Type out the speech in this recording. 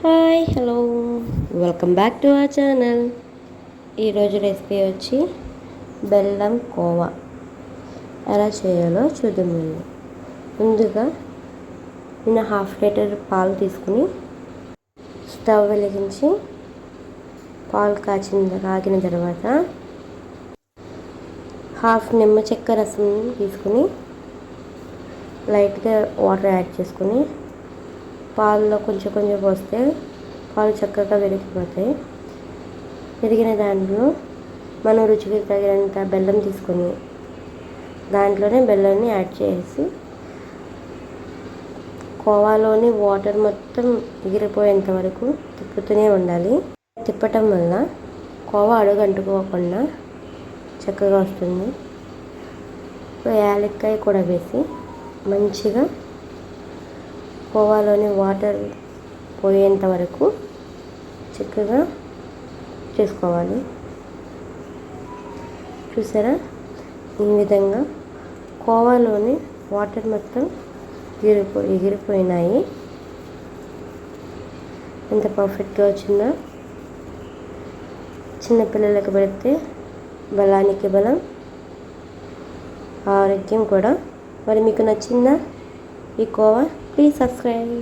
Hi hello. Welcome back to our channel. ఈరోజు recipe వచ్చి బెల్లం కోవా. ఎలా చేయాలో చూద్దాం మేము ముందుగా నేను హాఫ్ లీటర్ పాలు తీసుకుని స్టవ్ వెలిగించి పాలు కాచిన కాగిన తర్వాత హాఫ్ నిమ్మ చెక్క రసం తీసుకుని లైట్గా వాటర్ యాడ్ చేసుకుని పాలలో కొంచెం కొంచెం పోస్తే పాలు చక్కగా విరిగిపోతాయి. విరిగిన దాంట్లో మనం రుచికి తగినంత బెల్లం తీసుకొని దాంట్లోనే బెల్లాన్ని యాడ్ చేసి కోవాలోని వాటర్ మొత్తం ఎగిరిపోయేంత వరకు తిప్పుతూనే ఉండాలి. తిప్పటం వల్ల కోవా అడుగు అంటుకోకుండా చక్కగా వస్తుంది. యాలక్కాయ కూడా వేసి మంచిగా కోవాలోని వాటర్ పోయేంత వరకు చక్కగా చేసుకోవాలి. చూసారా? ఈ విధంగా కోవాలోని వాటర్ మొత్తం ఎగిరిపో ఎగిరిపోయినాయి. ఎంత పర్ఫెక్ట్గా వచ్చిందో. చిన్నపిల్లలకు పెడితే బలానికి బలం ఆరోగ్యం కూడా. మరి మీకు నచ్చిందా? ఈ కోవా ప్లీజ్ సబ్స్క్రైబ్